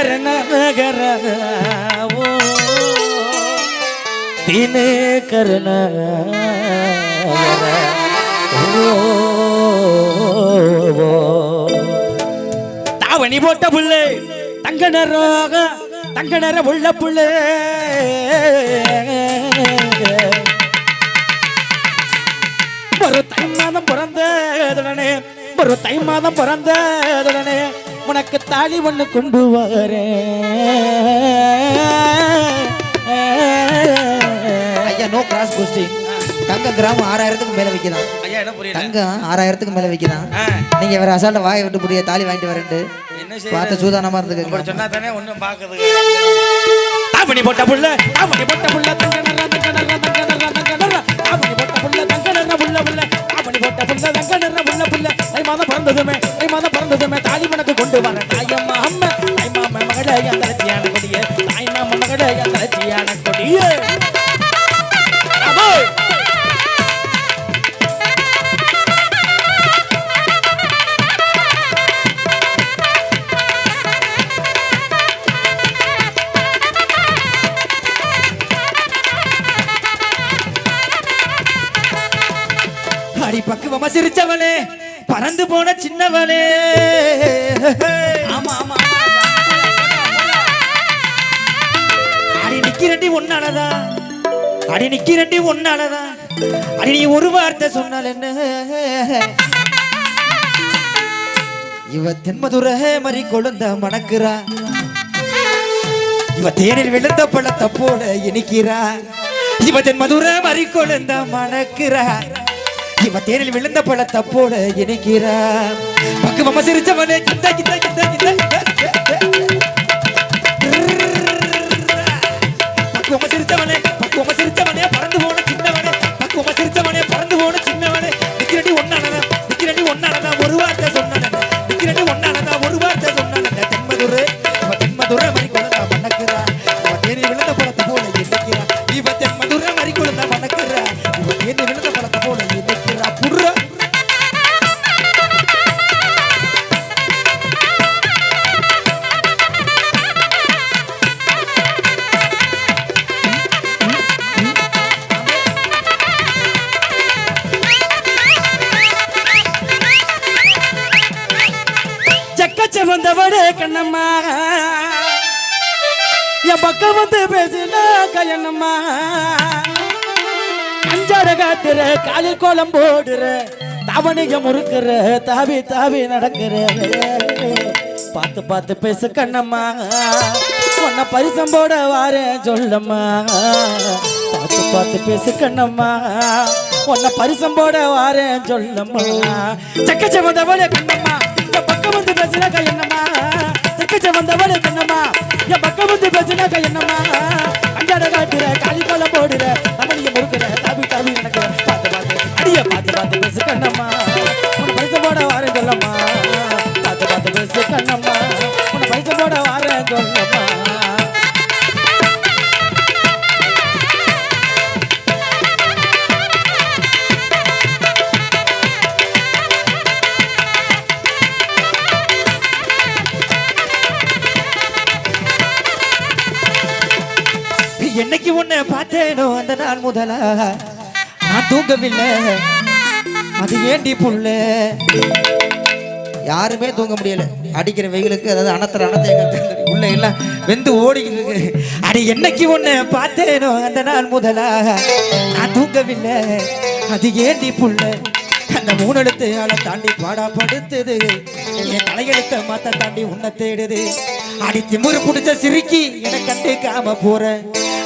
கரண ஓ தினே தாவணி போட்ட புள்ளே தங்க நிறாக தங்க நர உள்ள புள்ளே. ஒரு தை மாதம் பிறந்ததுடனே ஒரு தை மாதம் பிறந்ததுடனே உனக்கு தாலி ஒண்ணு கொண்டு வரேன் ஐயா நோ கிராஸ் கொஸ்டின் தங்க கிராம் ஆறாயிரத்துக்கு மேல விற்கிறான் ஐயா என்ன புரியல? தங்கம் ஆறாயிரத்துக்கு மேல விற்கிறான் நீங்க வேற அசால்ட்ட வாயை விட்டு புரிய தாலி வாங்கிட்டு வரேன்ட்டு. என்ன பார்த்த சூதானமா இருந்துக்க சொன்னா தானே ஒண்ணும் பாக்குறது தாவணி போட்ட புள்ள தாவணி போட்ட புள்ள தங்க நர்ரா தங்க நர்ரா தங்க நர்ரா தங்க நர்ரா. தாவணி போட்ட புள்ள தங்க நர்ரா புள்ள புள்ள. தாவணி போட்ட புள்ள தங்க நர்ரா புள்ள புள்ள. தை மாதம் பிறந்ததுமே தை மாதம் பிறந்ததுமே கொண்டு வர தாயம்மா அம்மா. தாய் மாம மகளே அந்த லட்சியான கொடியே. தாய் மாம மகளே அந்த லட்சியான கொடியே. அதோ அடி பக்குவமா சிரிச்சவளே பறந்து போன சின்னவனே நிக்கிறண்டி அடி நிக்கிறண்டி ஒன்னாலதா அடி நீ ஒரு வார்த்தை சொன்னால் என்ன? இவ தென்மதுர மறி கொழுந்த மணக்குறா. இவ தேனில் விழுந்த பழத்தை போல இனிக்கிறா. இவ தென்மதுர மறி கொழுந்த மணக்குறா. இவ தேனில் விழுந்த பழத்தை போல இனிக்கிறா. பக்குவமா சிரிச்சவனே கிந்த கிந்த கிந்த கிந்த என் பக்கம் வந்து பேசினாக்க என்னம்மா? அஞ்சாட காட்டுற காலில் கோலம் போடுற தவணிக முறுக்குற தாவி தாவி நடக்கிற. பார்த்து பார்த்து பேசு கண்ணம்மா. உன்னை பரிசம் போட வாரேன் சொல்லம்மா. பார்த்து பார்த்து பேசு கண்ணம்மா. உன்னை பரிசம் போட வாரேன் சொல்லம்மா. சக்கச்ச கண்ணம்மா. இந்த பக்கம் வந்து பேசினாக்க என்னம்மா? சக்கச்ச வந்தவளே கண்ணம்மா என் பக்கம் வந்து பேசினாக்க என்னம்மா? அஞ்சாட காட்டுற காலி கோலம் என்னைக்கு உன்னை பார்த்தேனோ அந்த நாள் முதலா? நான் தூங்கவில்லை. அது ஏண்டி புள்ள? யாருமே தூங்க முடியல. அடிக்கிற வெயிலுக்கு அதாவது அனத்துற அனத்தை உள்ள எல்லாம் வெந்து ஓடிக்கிட்டு இருக்கு. அடி என்னைக்கு உன்னை பார்த்தேனோ அந்த நாள் முதலா? நான் தூங்கவில்லை. அது ஏண்டி புள்ள? அந்த மூணெழுத்து ஆளை தாண்டி பாடா படுத்துது. என் தலையெழுத்த மாத்த தாண்டி உன்னை தேடுது. அடி திமுரு பிடிச்ச சிரிக்கி என கண்டுக்காம காம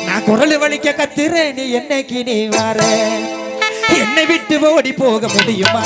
நான் குரல் வலிக்க கத்துறேன். நீ என்னைக்கு நீ வர? என்னை விட்டு ஓடி போக முடியுமா?